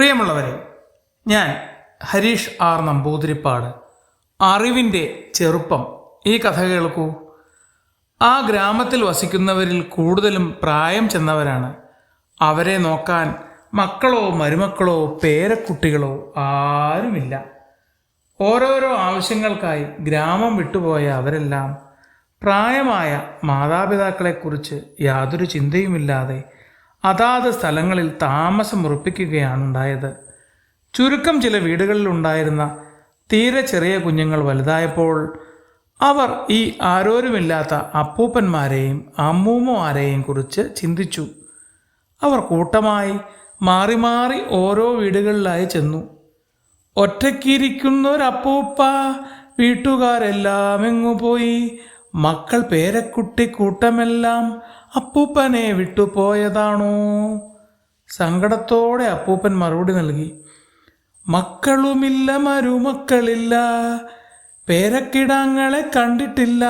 പ്രിയമുള്ളവരെ ഞാൻ ഹരീഷ് ആർ നമ്പൂതിരിപ്പാട്. അറിവിന്റെ ചെറുപ്പം. ഈ കഥ കേൾക്കൂ. ആ ഗ്രാമത്തിൽ വസിക്കുന്നവരിൽ കൂടുതലും പ്രായം ചെന്നവരാണ്. അവരെ നോക്കാൻ മക്കളോ മരുമക്കളോ പേരക്കുട്ടികളോ ആരുമില്ല. ഓരോരോ ആവശ്യങ്ങൾക്കായി ഗ്രാമം വിട്ടുപോയ അവരെല്ലാം പ്രായമായ മാതാപിതാക്കളെക്കുറിച്ച് യാതൊരു ചിന്തയുമില്ലാതെ അതാത് സ്ഥലങ്ങളിൽ താമസമുറപ്പിക്കുകയാണ് ഉണ്ടായത് ചുരുക്കം ചില വീടുകളിൽ ഉണ്ടായിരുന്ന തീരെ ചെറിയ കുഞ്ഞുങ്ങൾ വലുതായപ്പോൾ അവർ ഈ ആരോരുമില്ലാത്ത അപ്പൂപ്പന്മാരെയും അമ്മൂമ്മമാരെയും കുറിച്ച് ചിന്തിച്ചു. അവർ കൂട്ടമായി മാറി മാറി ഓരോ വീടുകളിലായി ചെന്നു. ഒറ്റയ്ക്കിരിക്കുന്നൊരപ്പൂപ്പ വീട്ടുകാരെല്ലാം എങ്ങു പോയി മക്കൾ പേരക്കുട്ടി കൂട്ടമെല്ലാം അപ്പൂപ്പനെ വിട്ടുപോയതാണോ? സങ്കടത്തോടെ അപ്പൂപ്പൻ മറുപടി നൽകി. മക്കളുമില്ല മരുമക്കളില്ല പേരക്കിടാങ്ങളെ കണ്ടിട്ടില്ല.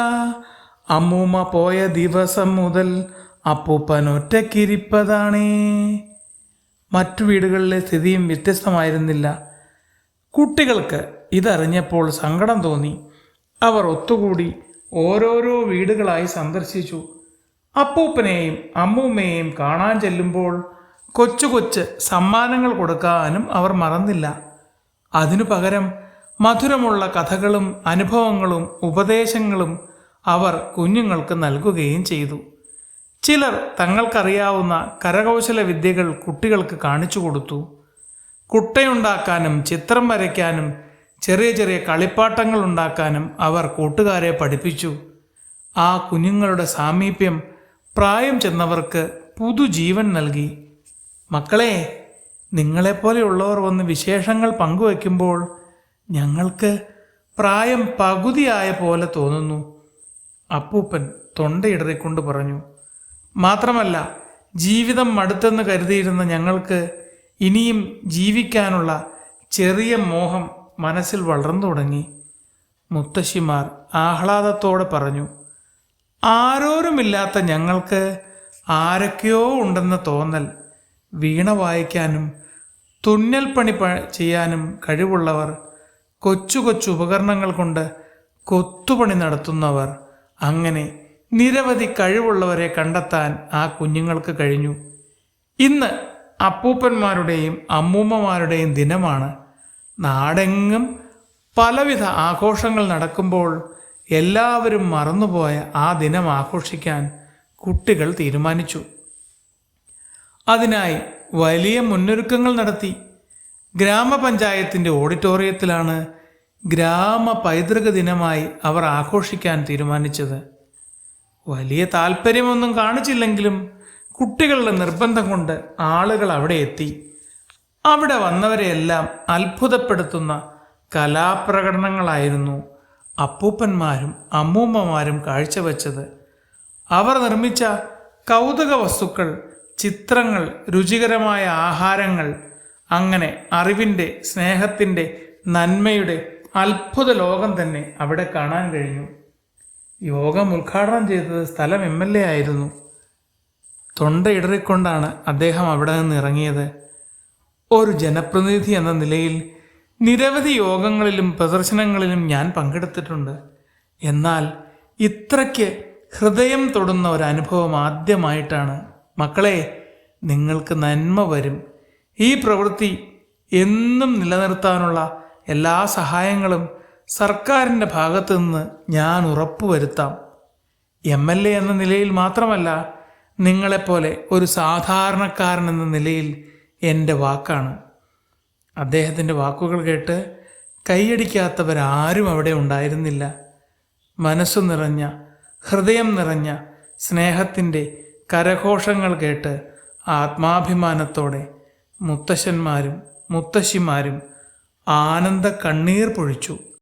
അമ്മൂമ്മ പോയ ദിവസം മുതൽ അപ്പൂപ്പൻ ഒറ്റക്കിരിപ്പതാണേ. മറ്റു വീടുകളിലെ സ്ഥിതിയും വ്യത്യസ്തമായിരുന്നില്ല. കുട്ടികൾക്ക് ഇതറിഞ്ഞപ്പോൾ സങ്കടം തോന്നി. അവർ ഒത്തുകൂടി ഓരോരോ വീടുകളായി സന്ദർശിച്ചു. അപ്പൂപ്പനെയും അമ്മൂമ്മയെയും കാണാൻ ചെല്ലുമ്പോൾ കൊച്ചു കൊച്ച് സമ്മാനങ്ങൾ കൊടുക്കാനും അവർ മറന്നില്ല. അതിനു പകരം മധുരമുള്ള കഥകളും അനുഭവങ്ങളും ഉപദേശങ്ങളും അവർ കുഞ്ഞുങ്ങൾക്ക് നൽകുകയും ചെയ്തു. ചിലർ തങ്ങൾക്കറിയാവുന്ന കരകൗശല വിദ്യകൾ കുട്ടികൾക്ക് കാണിച്ചു കൊടുത്തു. കുട്ടയുണ്ടാക്കാനും ചിത്രം വരയ്ക്കാനും ചെറിയ ചെറിയ കളിപ്പാട്ടങ്ങൾ ഉണ്ടാക്കാനും അവർ കൂട്ടുകാരെ പഠിപ്പിച്ചു. ആ കുഞ്ഞുങ്ങളുടെ സാമീപ്യം പ്രായം ചെന്നവർക്ക് പുതുജീവൻ നൽകി. മക്കളെ നിങ്ങളെപ്പോലെയുള്ളവർ വന്ന് വിശേഷങ്ങൾ പങ്കുവയ്ക്കുമ്പോൾ ഞങ്ങൾക്ക് പ്രായം പകുതിയായ പോലെ തോന്നുന്നു. അപ്പൂപ്പൻ തൊണ്ടയിടറിക്കൊണ്ട് പറഞ്ഞു മാത്രമല്ല ജീവിതം മടുത്തെന്ന് കരുതിയിരുന്ന ഞങ്ങൾക്ക് ഇനിയും ജീവിക്കാനുള്ള ചെറിയ മോഹം മനസ്സിൽ വളർന്നു തുടങ്ങി. മുത്തശ്ശിമാർ ആഹ്ലാദത്തോടെ പറഞ്ഞു ആരോരുമില്ലാത്ത ഞങ്ങൾക്ക് ആരൊക്കെയോ ഉണ്ടെന്ന തോന്നൽ വീണ വായിക്കാനും തുന്നൽ പണി ചെയ്യാനും കഴിവുള്ളവർ കൊച്ചു കൊച്ചു ഉപകരണങ്ങൾ കൊണ്ട് കൊത്തുപണി നടത്തുന്നവർ അങ്ങനെ നിരവധി കഴിവുള്ളവരെ കണ്ടെത്താൻ ആ കുഞ്ഞുങ്ങൾക്ക് കഴിഞ്ഞു. ഇന്ന് അപ്പൂപ്പന്മാരുടെയും അമ്മൂമ്മമാരുടെയും ദിനമാണ്. നാടെങ്ങും പലവിധ ആഘോഷങ്ങൾ നടക്കുമ്പോൾ എല്ലാവരും മറന്നുപോയ ആ ദിനം ആഘോഷിക്കാൻ കുട്ടികൾ തീരുമാനിച്ചു. അതിനായി വലിയ മുന്നൊരുക്കങ്ങൾ നടത്തി ഗ്രാമപഞ്ചായത്തിന്റെ ഓഡിറ്റോറിയത്തിലാണ് ഗ്രാമ പൈതൃക ദിനമായി അവർ ആഘോഷിക്കാൻ തീരുമാനിച്ചത്. വലിയ താല്പര്യമൊന്നും കാണിച്ചില്ലെങ്കിലും കുട്ടികളുടെ നിർബന്ധം കൊണ്ട് ആളുകൾ അവിടെ എത്തി. അവിടെ വന്നവരെയെല്ലാം അത്ഭുതപ്പെടുത്തുന്ന കലാപ്രകടനങ്ങളായിരുന്നു അപ്പൂപ്പന്മാരും അമ്മൂമ്മമാരും കാഴ്ചവെച്ചത്. അവർ നിർമ്മിച്ച കൗതുക വസ്തുക്കൾ ചിത്രങ്ങൾ രുചികരമായ ആഹാരങ്ങൾ അങ്ങനെ അറിവിന്റെ സ്നേഹത്തിന്റെ നന്മയുടെ അത്ഭുത ലോകം തന്നെ അവിടെ കാണാൻ കഴിഞ്ഞു. യോഗം ഉദ്ഘാടനം ചെയ്തത് സ്ഥലം എം എൽ എ ആയിരുന്നു. തൊണ്ടയിടറിക്കൊണ്ടാണ് അദ്ദേഹം അവിടെ നിന്ന് ഇറങ്ങിയത്. ഒരു ജനപ്രതിനിധി എന്ന നിലയിൽ നിരവധി യോഗങ്ങളിലും പ്രദർശനങ്ങളിലും ഞാൻ പങ്കെടുത്തിട്ടുണ്ട്. എന്നാൽ ഇത്രയ്ക്ക് ഹൃദയം തൊടുന്ന ഒരു അനുഭവം ആദ്യമായിട്ടാണ്. മക്കളെ നിങ്ങൾക്ക് നന്മ വരും. ഈ പ്രവൃത്തി എന്നും നിലനിർത്താനുള്ള എല്ലാ സഹായങ്ങളും സർക്കാരിന്റെ ഭാഗത്തു നിന്ന് ഞാൻ ഉറപ്പുവരുത്താം. എം എൽ എ എന്ന നിലയിൽ മാത്രമല്ല നിങ്ങളെപ്പോലെ ഒരു സാധാരണക്കാരൻ എന്ന നിലയിൽ എന്റെ വാക്കാണ്. അദ്ദേഹത്തിന്റെ വാക്കുകൾ കേട്ട് കൈയടിക്കാത്തവരാരും അവിടെ ഉണ്ടായിരുന്നില്ല. മനസ്സു നിറഞ്ഞ ഹൃദയം നിറഞ്ഞ സ്നേഹത്തിന്റെ കരഘോഷങ്ങൾ കേട്ട് ആത്മാഭിമാനത്തോടെ മുത്തശ്ശന്മാരും മുത്തശ്ശിമാരും ആനന്ദ കണ്ണീർ പൊഴിച്ചു.